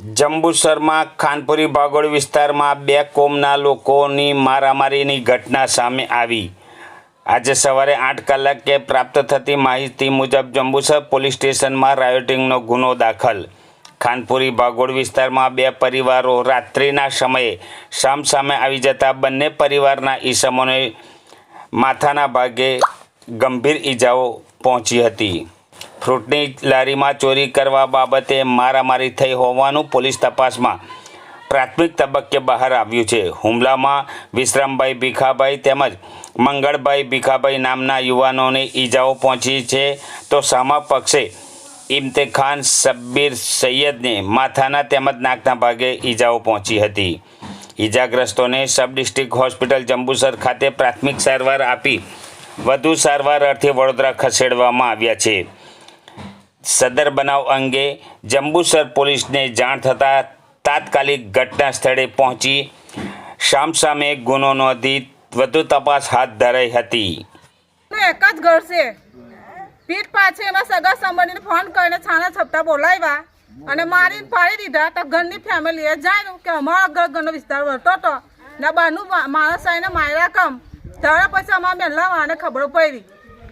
જંબુસરમાં ખાનપુરી ભાગોળ વિસ્તારમાં બે કોમના લોકોની મારામારીની ઘટના સામે આવી. આજે સવારે આઠ કલાકે પ્રાપ્ત થતી માહિતી મુજબ જંબુસર પોલીસ સ્ટેશનમાં રાયોટિંગનો ગુનો દાખલ. ખાનપુરી ભાગોળ વિસ્તારમાં બે પરિવારો રાત્રિના સમયે સામસામે આવી જતા બંને પરિવારના ઈસમોને માથાના ભાગે ગંભીર ઈજાઓ પહોંચી હતી. ફ્રૂટની લારીમાં ચોરી કરવા બાબતે મારામારી થઈ હોવાનું પોલીસ તપાસમાં પ્રાથમિક તબક્કે બહાર આવ્યું છે. હુમલામાં વિશ્રામભાઈ ભીખાભાઈ તેમજ મંગળભાઈ ભીખાભાઈ નામના યુવાનોને ઈજાઓ પહોંચી છે. તો સામા પક્ષે ઇમ્તેખાન શબ્બીર સૈયદને માથાના તેમજ નાકના ભાગે ઈજાઓ પહોંચી હતી. ઈજાગ્રસ્તોને સબ ડિસ્ટ્રિક્ટ હોસ્પિટલ જંબુસર ખાતે પ્રાથમિક સારવાર આપી વધુ સારવાર અર્થે વડોદરા ખસેડવામાં આવ્યા છે. સદર બનાવ અંગે જંબુસર પોલીસને જાણ થતાં તાત્કાલિક ઘટના સ્થળે પહોંચી સામસામે ગુનો નોંધી વધુ તપાસ હાથ ધરાઈ હતી. એક જ ઘર છે. પીઠ પાછી એમાં સગા સંબંધીને ફોન કરીને છાના છપટા બોલાવ્યા અને મારીને પાડી દીધા તો ઘરની ફેમિલીએ જાણ્યું કે અમારા ઘર ઘરનો વિસ્તાર વળતો હતો. ને બાનું માણસ આવીને માયરા કમ. ત્યારે પછી અમારા મહેલા વાને ખબર પડી.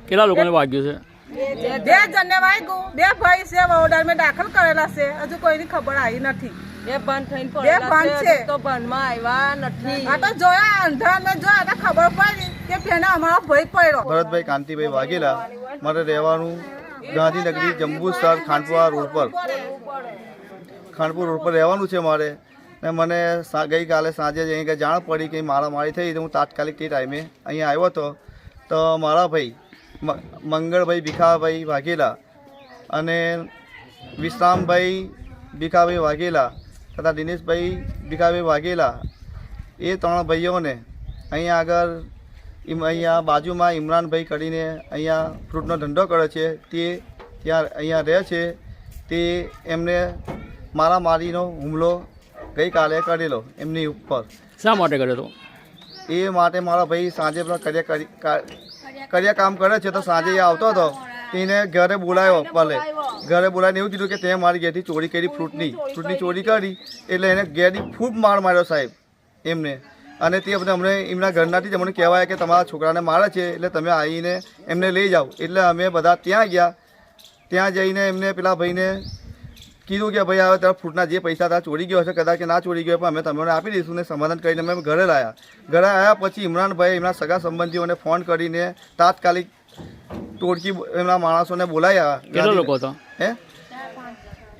કેટલા લોકોને વાગ્યું છે? બે જણને વાગ્યું બે ભાઈ છે મેં દાખલ કરેલા છે. હજુ કોઈની ખબર આવી નથી. બે બંધ થઈને પડેલા છે છે. તો બંધમાં આવ્યા નથી. આ તો જોયા અંધાર મેં જોયા તો ખબર પડી કે પેને અમારો ભાઈ પડ્યો. ભરતભાઈ કાંતિભાઈ વાઘેલા મારે રહેવાનું ગાંધીનગરી જંબુસર ખાનપુરા રોડ પર. ખાનપુર રોડ પર રહેવાનું છે મારે. ને મને ગઈકાલે સાંજે જ અહીં જાણ પડી કે મારા મારી થઈ તો હું તાત્કાલિક તે ટાઈમે અહીંયા આવ્યો હતો. તો મારા ભાઈ મંગળભાઈ ભીખાભાઈ વાઘેલા અને વિશ્રામભાઈ ભીખાભાઈ વાઘેલા તથા દિનેશભાઈ ભીખાભાઈ વાઘેલા એ ત્રણ ભાઈઓને અહીંયા આગળ અહીંયા બાજુમાં ઇમરાનભાઈ કરીને અહીંયા ફ્રૂટનો ધંધો કરે છે તે ત્યાં અહીંયા રહે છે તે એમને મારામારીનો હુમલો ગઈકાલે કરેલો એમની ઉપર. શા માટે કર્યો હતો? એ માટે મારા ભાઈ સાંજે પણ કર્યા કર્યા કામ કરે છે તો સાંજે એ આવતો હતો. એને ઘરે બોલાયો ભલે. ઘરે બોલાવીને એવું કીધું કે તે મારી ઘેરથી ચોરી કરી ફ્રૂટની. ફ્રૂટની ચોરી કરી એટલે એને ઘેરથી ખૂબ માર માર્યો સાહેબ એમને. અને તે અમને અમને એમના ઘરનાથી જ અમને કહેવાય કે તમારા છોકરાને મારે છે એટલે તમે આવીને એમને લઈ જાઓ. એટલે અમે બધા ત્યાં ગયા. ત્યાં જઈને એમને પેલા ભાઈને કીધું કે ભાઈ હવે ત્યાં ફ્રૂટના જે પૈસા હતા ચોરી ગયો હશે કદાચ કે ના ચોરી ગયો પણ અમે તમને આપી દઈશું ને સમાધાન કરીને અમે ઘરે લાયા. ઘરે આવ્યા પછી ઇમરાનભાઈ એમના સગા સંબંધીઓને ફોન કરીને તાત્કાલિક ટોળકી એમના માણસોને બોલાયા. કેટલા લોકો હતા? હે?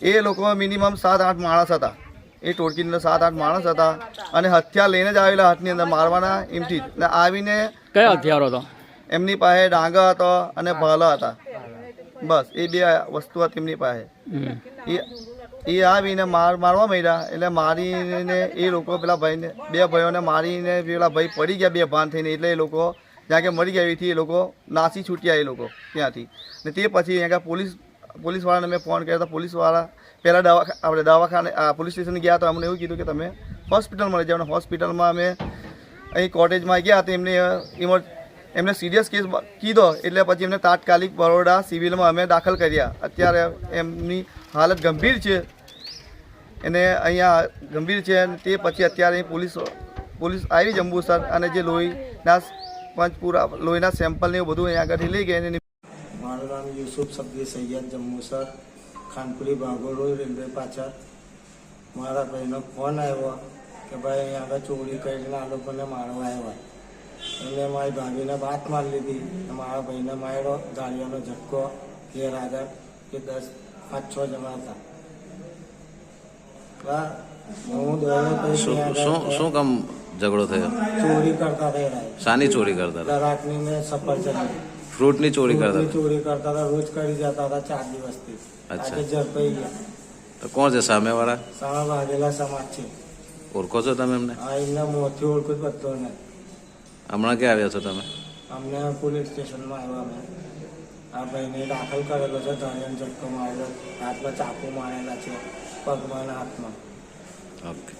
એ લોકો મિનિમમ સાત આઠ માણસ હતા. એ ટોળકીની અંદર સાત આઠ માણસ હતા અને હથિયાર લઈને જ આવેલા હાથની અંદર મારવાના એમથી. જ. આવીને કયા હથિયારો હતા? એમની પાસે ડાંગા હતો અને ભાલા હતા. બસ એ બે વસ્તુ હતી એમની પાસે. એ એ આવીને માર મારવા માંડ્યા. એટલે મારીને એ લોકો પેલા ભાઈને બે ભાઈઓને મારીને પેલા ભાઈ પડી ગયા બે ભાન થઈને. એટલે એ લોકો જ્યાં કે મરી ગયા એથી એ લોકો નાસી છૂટ્યા એ લોકો ત્યાંથી. ને તે પછી અહીંયા પોલીસ પોલીસવાળાને મેં ફોન કર્યો હતા પોલીસવાળા પહેલાં દવા આપણે દવાખાને પોલીસ સ્ટેશન ગયા તો અમને એવું કીધું કે તમે હોસ્પિટલમાં લઈ જાઓ. હોસ્પિટલમાં અમે અહીં કોટેજમાં ગયા તો એમને ઇમર એમને સિરિયસ કેસ કીધો, એટલે પછી એમને તાત્કાલિક બરોડા સિવિલમાં અમે દાખલ કર્યા. અત્યારે એમની હાલત ગંભીર છે. એને અહીંયા ગંભીર છે તે પછી અત્યારે પોલીસ પોલીસ આવી જંબુસર અને જે લોહીના પંચપુરા, લોહીના સેમ્પલ ને એવું બધું અહીંયા આગળથી લઈ ગયા અને મારું નામ યુસુફ સબ્દી સૈયદ જંબુસર, ખાનપુરી ભાગોળ રેલવે પાછળ. મારા ભાઈનો ફોન આવ્યો કે ભાઈ અહીંયા આગળ ચોરી કરીને આ લોકોને મારવા આવ્યા. એટલે મારી ભાભીને બાત મારી લીધી તો મારા ભાઈને માર્યો ગાડીઓનો ઝટકો ઘેર આગળ કે દસ પાંચ છ જણા હતા બરાબર? હું દોડ્યો પછી શું ત્યાં શું આગળ શું કામ ઝઘડો થયો ચોરી કરતા રહ્યા શાની ચોરી કરતા હતા દરાકની મેં સફરજન ફ્રૂટની ચોરી કરતા રોજની હતા ચોરી કરતા હતા રોજ કરી જતા હતા ચાર દિવસથી અચ્છા. આજે ઝડપાઈ ગયા તો કોણ છે સામેવાળા સામા ભાગેલા સમાજ છે ઓળખો છો તમે એમને આ એમના મોંથી ઓળખું જ બધો ને હમણાં ક્યાં આવ્યા છો તમે? અમને પોલીસ સ્ટેશનમાં આવ્યા અમે. આ ભાઈને દાખલ કરેલો છે ધણિયાનો ઝટકો મારેલો હાથમાં ચાકુ મારેલા છે પગમાં હાથમાં. ઓકે.